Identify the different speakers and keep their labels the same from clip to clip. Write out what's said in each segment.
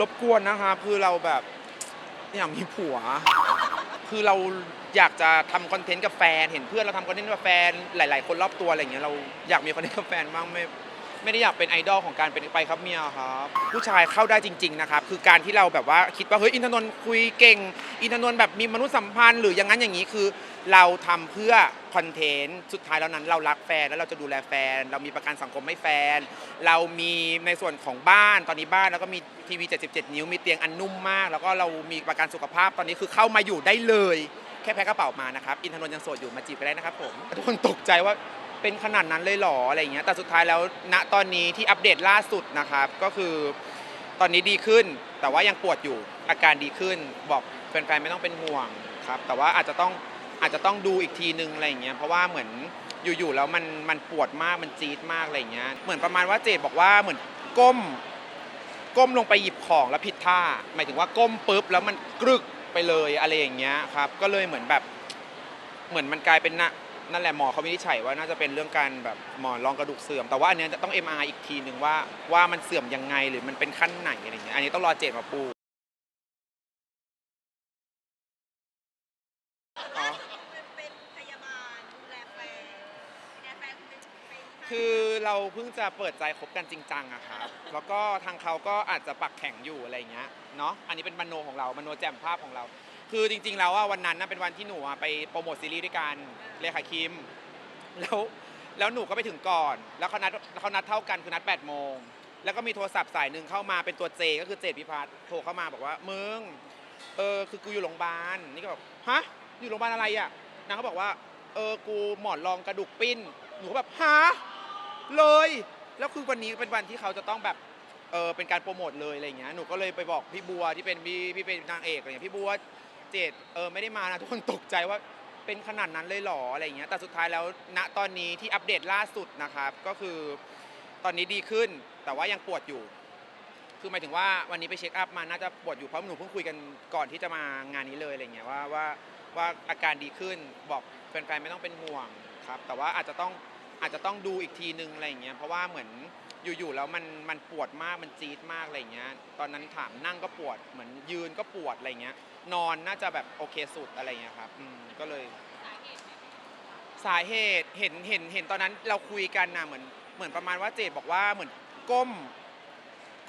Speaker 1: รบกวนนะคะคือเราแบบอยากมีผัว คือเราอยากจะทำคอนเทนต์กับแฟน เห็นเพื่อนเราทำคอนเทนต์กับแฟน หลาย ๆ คนรอบตัวอะไรอย่างเงี้ยเราอยากมีคอนเทนต์กับแฟนบ้างไม่ ไม่ได้อยากเป็นไอดอลของการเป็นไปครับเมียครับผู้ชายเข้าได้จริง ๆ นะครับ คือการที่เราแบบว่าคิดว่าเฮ้ยอินทนนท์คุยเก่ง อินทนนท์แบบมีมนุษยสัมพันธ์หรืออย่างนั้นอย่างนี้คือ เราทำเพื่อคอนเทนต์สุดท้ายแล้วนั้นเรารักแฟนแล้วเราจะดูแลแฟน เรามีประกันสังคมให้แฟน เรามีในส่วนของบ้านตอนนี้บ้านแล้วก็มีทีวี77 นิ้วมีเตียงอันนุ่มมาก แล้วก็เรามีประกันสุขภาพตอนนี้คือเข้ามาอยู่ได้เลย แค่แพ็คกระเป๋ามานะครับอินทนนท์ยังโสดอยู่มาจีบกันได้นะครับผมทุกคนตกใจว่า เป็นขนาดนั้นเลยหรออะไรอย่างเงี้ยแต่สุดท้ายแล้วณตอนนี้ที่อัปเดตล่าสุดนะครับก็คือตอนนี้ดีขึ้น แต่ว่ายังปวดอยู่อาการดีขึ้น บอกแฟนๆไม่ต้องเป็นห่วงครับ แต่ว่าอาจจะต้องอาจจะต้องดูอีกทีนึงอะไรอย่างเงี้ยเพราะว่าเหมือนอยู่ๆแล้วมันมันปวดมากมันจี๊ดมากอะไรอย่างเงี้ยเหมือนประมาณว่าเจดบอกว่าเหมือนก้ม ก้มลงไปหยิบของแล้วผิดท่า หมายถึงว่าก้มปุ๊บแล้วมันกรึกไปเลยอะไรอย่างเงี้ยครับ ก็เลยเหมือนแบบ เหมือนมันกลายเป็นนะ นั่นแหละหมอเขาวินิจฉัยว่าน่าจะเป็นเรื่องการแบบหมอนรองกระดูกเสื่อม แต่ว่าอันเนี้ยจะต้อง MRI อีกทีหนึ่งว่าว่ามันเสื่อมยังไงหรือมันเป็นขั้นไหนอะไรอย่างเงี้ยอันนี้ต้องรอเจดมาปูอ๋อ
Speaker 2: เป็นพยาบาลดูแลแฟนดูแลแฟนคุณเป็นเป็น
Speaker 1: คือเราเพิ่งจะเปิดใจคบกันจริงจังอะครับแล้วก็ทางเขาก็อาจจะปักแข่งอยู่อะไรอย่างเงี้ยเนาะอันนี้เป็นมโนของเรามโนแจ่มภาพของเรา คือจริงๆ แล้วว่าวันนั้นนะเป็นวันที่หนูอะไปโปรโมทซีรีส์ด้วยกันเลขาคิม แล้วแล้วหนูก็ไปถึงก่อน แล้วเขานัดเขานัดเท่ากันคือนัด8โมง แล้วก็มีโทรศัพท์สายหนึ่งเข้ามาเป็นตัวเจก็คือเจดพิพัฒน์โทรเข้ามาบอกว่ามึงเออคือกูอยู่โรงพยาบาลนี่ก็แบบฮะอยู่โรงพยาบาลอะไรอะนางก็บอกว่าเออกูหมอนรองกระดูกปิ้น หนูก็แบบฮะเลย แล้วคือวันนี้เป็นวันที่เขาจะต้องแบบเออเป็นการโปรโมทเลยอะไรอย่างเงี้ยหนูก็เลยไปบอกพี่บัวที่เป็นพี่พี่เป็นนางเอกอะไรอย่างเงี้ยพี่บัว เจดเออไม่ได้มานะทุกคนตกใจว่าเป็นขนาดนั้นเลยเหรออะไรอย่างเงี้ยแต่สุดท้ายแล้วณตอนนี้ที่อัปเดตล่าสุดนะครับ ก็คือตอนนี้ดีขึ้นแต่ว่ายังปวดอยู่ คือหมายถึงว่าวันนี้ไปเช็คอัพมาน่าจะปวดอยู่เพราะหนูเพิ่งคุยกันก่อนที่จะมางานนี้เลยอะไรเงี้ยว่าว่าว่าอาการดีขึ้นบอกแฟนๆไม่ต้องเป็นห่วงครับ แต่ว่าอาจจะต้องอาจจะต้องดูอีกทีนึงอะไรอย่างเงี้ยเพราะว่าเหมือน อยู่ๆแล้วมันมันปวดมากมันจี๊ดมากอะไรเงี้ย ตอนนั้นถามนั่งก็ปวดเหมือนยืนก็ปวดอะไรเงี้ย นอนน่าจะแบบโอเคสุดอะไรเงี้ยครับอืมก็เลย สาเหตุเห็นเห็นเห็นตอนนั้นเราคุยกันนะเหมือนเหมือนประมาณว่าเจดบอกว่าเหมือนก้ม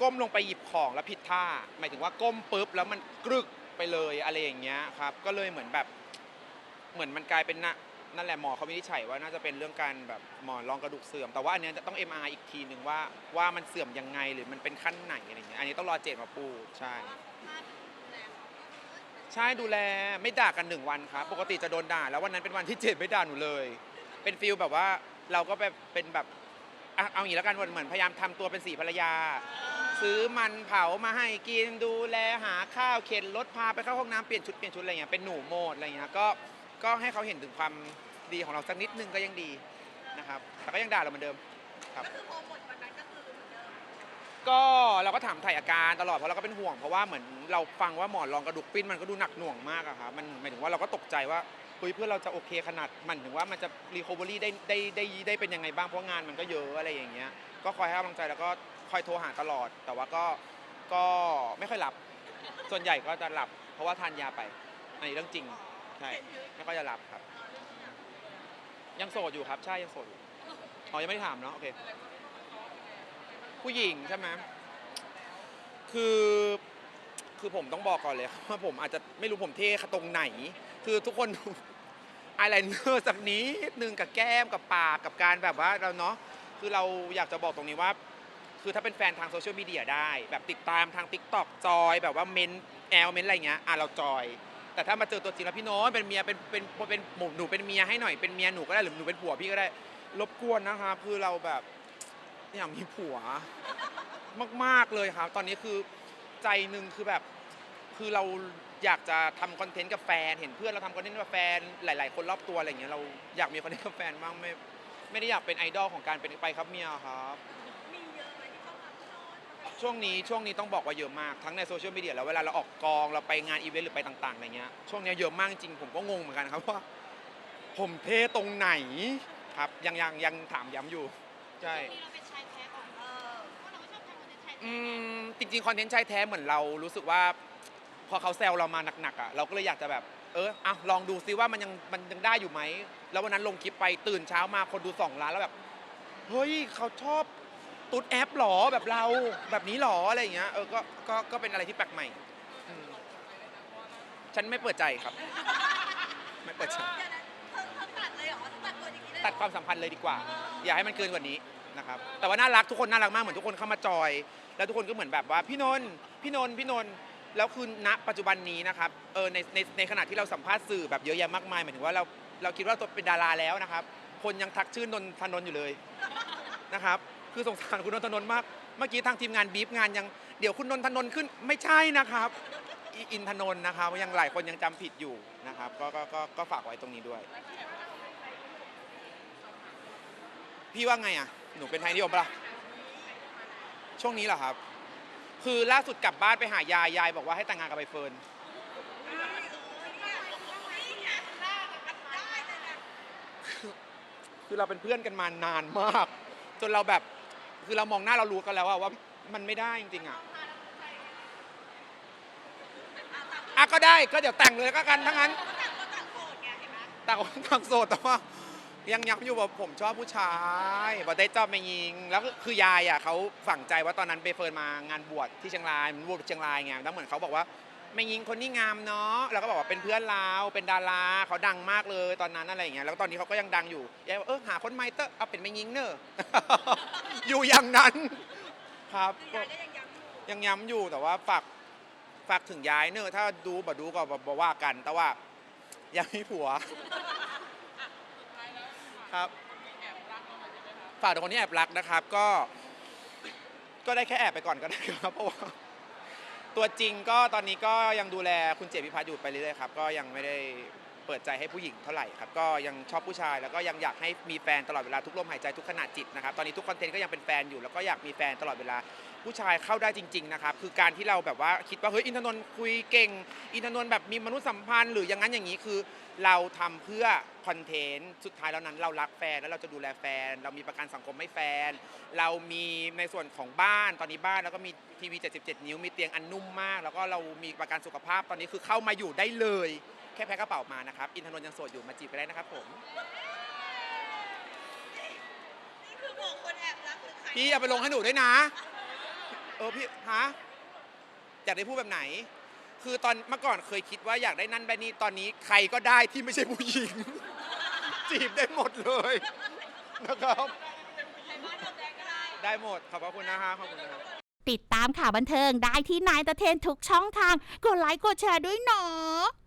Speaker 1: ก้มลงไปหยิบของแล้วผิดท่า หมายถึงว่าก้มปุ๊บแล้วมันกรึกไปเลยอะไรอย่างเงี้ยครับ ก็เลยเหมือนแบบ เหมือนมันกลายเป็นนะ นั่นแหละหมอเขาวินิจฉัยว่าน่าจะเป็นเรื่องการแบบหมอนรองกระดูกเสื่อม แต่ว่าอันเนี้ยจะต้อง MR อีกทีหนึ่งว่าว่ามันเสื่อมยังไงหรือมันเป็นขั้นไหนอะไรอย่างเงี้ยอันนี้ต้องรอเจดมาปูใช่ ใช่ดูแลไม่ด่ากันหนึ่งวันครับ ปกติจะโดนด่า แล้ววันนั้นเป็นวันที่เจดไม่ด่าหนูเลย เป็นฟิลแบบว่าเราก็แบบเป็นแบบอะเอาอย่างนี้แล้วกันเหมือนพยายามทำตัวเป็นสีภรรยา ซื้อมันเผามาให้กินดูแลหาข้าวเข็นรถพาไปเข้าห้องน้ำเปลี่ยนชุดเปลี่ยนชุดอะไรเงี้ยเป็นหนูโหมดอะไรเงี้ยก็ ก็ให้เขาเห็นถึงความดีของเราสักนิดนึงก็ยังดีนะครับ แต่ก็ยังด่าเราเหมือนเดิม ครับ
Speaker 2: ก็คือพอหมดวันนั้นก็คือเหมือนเดิม
Speaker 1: ก็เราก็ถามถ่ายอาการตลอดเพราะเราก็เป็นห่วงเพราะว่าเหมือนเราฟังว่าหมอนรองกระดูกปิ้นมันก็ดูหนักหน่วงมากอะครับมันหมายถึงว่าเราก็ตกใจว่าเฮ้ยเพื่อนเราจะโอเคขนาดมันถึงว่ามันจะรีคอเวอรี่ได้ได้ได้ได้เป็นยังไงบ้างเพราะงานมันก็เยอะอะไรอย่างเงี้ย ก็คอยให้กำลังใจแล้วก็คอยโทรหาตลอด แต่ว่าก็ก็ไม่ค่อยหลับ ส่วนใหญ่ก็จะหลับ เพราะว่าทานยาไปอันนี้เรื่องจริง ใช่ไม่ค่อยจะหลับครับ ยังโสดอยู่ครับ ใช่ยังโสดอยู่อ๋อยังไม่ได้ถามเนาะโอเค ผู้หญิงใช่ไหมคือคือผมต้องบอกก่อนเลยว่าผมอาจจะไม่รู้ผมเท่ตรงไหน คือทุกคนดูอายไลเนอร์สักนิดนึงกับแก้มกับปากกับการแบบว่าเราเนาะคือเราอยากจะบอกตรงนี้ว่า คือถ้าเป็นแฟนทางโซเชียลมีเดียได้ แบบติดตามทาง t ิ k t o k จอย แบบว่าเมนแอลเมนอะไรเงี้ยอะเราจอย แต่ถ้ามาเจอตัวจริงแล้วพี่โน้ตเป็นเมียเป็นเป็นเป็นหมูหนูเป็นเมียให้หน่อยเป็นเมียหนูก็ได้หรือหนูเป็นผัวพี่ก็ได้รบกวนนะครับคือเราแบบอยากมีผัวมาก ๆ เลยครับ ตอนนี้คือใจหนึ่งคือแบบคือเราอยากจะทำคอนเทนต์กับแฟน เห็นเพื่อนเราทำคอนเทนต์กับแฟน หลาย ๆ คนรอบตัวอะไรอย่างเงี้ยเราอยากมีคอนเทนต์กับแฟนบ้างไม่ไม่ได้อยากเป็นไอดอลของการเป็นไปครับเมียครับ ช่วงนี้ช่วงนี้ต้องบอกว่าเยอะมากทั้งในโซเชียลมีเดียแล้วเวลาเราออกกองเราไปงานอีเวนต์หรือไปต่างๆอะไรเงี้ยช่วงนี้เยอะมากจริงผมก็งงเหมือนกันครับว่า ผมเท่ตรงไหนครับยังยังยังถามย้ำอยู่ใช่
Speaker 3: เราเป็นชายแท้ก่อน
Speaker 2: เออ
Speaker 3: เพราะเราก็ชอบทำคอนเทนต์ชาย
Speaker 1: อืมจริงๆคอนเทนต์ชายแท้เหมือนเรารู้สึกว่า พอเขาแซวเรามาหนักๆอะเราก็เลยอยากจะแบบ เอออะลองดูซิว่ามันยังมันยังได้อยู่ไหมแล้ววันนั้นลงคลิปไปตื่นเช้ามาคนดูสองล้านแล้วแบบเฮ้ยเขาชอบ ตุ๊ดแอปหรอแบบเราแบบนี้หรออะไรอย่างเงี้ยเออก็ก็ก็เป็นอะไรที่แปลกใหม่อืมฉันไม่เปิดใจครับ ไม่เปิดใจ
Speaker 2: เดี๋ยวนะเธอเธอตัดเลยเหรอเธอตัดบทอย่างนี้เลยเหรอ
Speaker 1: ตัดความสัมพันธ์เลยดีกว่า อย่าให้มันเกินกว่านี้นะครับแต่ว่าน่ารักทุกคนน่ารักมากเหมือนทุกคนเข้ามาจอย แล้วทุกคนก็เหมือนแบบว่าพี่นนท์พี่นนท์พี่นนท์แล้วคือณปัจจุบันนี้นะครับเออในในในขณะที่เราสัมภาษณ์สื่อแบบเยอะแยะมากมายหมายถึงว่าเราเราคิดว่าตัวเป็นดาราแล้วนะครับ คนยังทักชื่อนนทนนท์อยู่เลยนะครับ คือสงสารคุณนนทนนท์มาก เมื่อกี้ทางทีมงานบีฟงานยังเดี๋ยวคุณนนทนนท์ขึ้นไม่ใช่นะครับอิอินทนนท์นะครับยังหลายคนยังจำผิดอยู่นะครับก็ก็ก็ก็ฝากไว้ตรงนี้ด้วย พี่ว่าไงอะ หนูเป็นไทยนิยมปะล่ะช่วงนี้เหรอครับ คือล่าสุดกลับบ้านไปหายายยายบอกว่าให้แต่งงานกับใบเฟิร์น คือเราเป็นเพื่อนกันมานานมาก จนเราแบบ คือเรามองหน้าเรารู้กันแล้วอะว่ามันไม่ได้จริงๆอะอะก็ได้ก็เดี๋ยวแต่งเลยก็กันทั้งนั้น ต่างคนต่างโสดแต่ว่ายังย้ำอยู่ว่าผมชอบผู้ชายบอกได้จอบไม่ยิง แล้วก็คือยายอะเขาฝังใจว่าตอนนั้นไปเฟิร์นมางานบวชที่เชียงรายมันบวชเชียงรายไงแล้วเหมือนเขาบอกว่า ไม่ยิงคนนี้งามเนาะแล้วก็บอกว่าเป็นเพื่อนเราเป็นดาราเขาดังมากเลยตอนนั้นอะไรอย่างเงี้ยแล้วตอนนี้เขาก็ยังดังอยู่ยายบอกเออหาคนใหม่เตอะเอาเป็นไม่ยิงเนอะ อยู่อย่างนั้น ครับก็ยังย้ำอยู่แต่ว่าฝากฝากถึงยายเนอะถ้าดูบ่ดูก็บ่บ่ว่ากัน แต่ว่ายังมีผัว ครับฝากถึงคนที่แอบรักนะครับ ก็ ก็ได้แค่แอบไปก่อนก็ได้ครับเพราะว่า ตัวจริงก็ตอนนี้ก็ยังดูแลคุณเจพิพัฒน์อยู่ไปเรื่อยๆครับก็ยังไม่ได้เปิดใจให้ผู้หญิงเท่าไหร่ครับก็ยังชอบผู้ชายแล้วก็ยังอยากให้มีแฟนตลอดเวลาทุกลมหายใจทุกขณะจิตนะครับตอนนี้ทุกคอนเทนต์ก็ยังเป็นแฟนอยู่แล้วก็อยากมีแฟนตลอดเวลา ผู้ชายเข้าได้จริง ๆ นะครับ คือการที่เราแบบว่าคิดว่าเฮ้ยอินทนนท์คุยเก่ง อินทนนท์แบบมีมนุษยสัมพันธ์หรืออย่างนั้นอย่างนี้คือ เราทำเพื่อคอนเทนต์สุดท้ายแล้วนั้นเรารักแฟนแล้วเราจะดูแลแฟน เรามีประกันสังคมให้แฟน เรามีในส่วนของบ้านตอนนี้บ้านแล้วก็มีทีวี77 นิ้วมีเตียงอันนุ่มมาก แล้วก็เรามีประกันสุขภาพตอนนี้คือเข้ามาอยู่ได้เลย แค่แพ็คกระเป๋ามานะครับอินทนนท์ยังโสดอยู่มาจีบไปได้นะครับผมพี่เอาไปลงให้หนูด้วยนะ เออพี่ฮะอยากได้พูดแบบไหน คือตอนเมื่อก่อนเคยคิดว่าอยากได้นั่นแบบนี้ตอนนี้ใครก็ได้ที่ไม่ใช่ผู้หญิง จีบได้หมดเลยนะครับ ได้หมดขอบพระคุณนะฮะขอบคุณนะครับ
Speaker 3: ติดตามข่าวบันเทิงได้ที่นายตะเทนทุกช่องทาง กดไลค์กดแชร์ด้วยเนาะ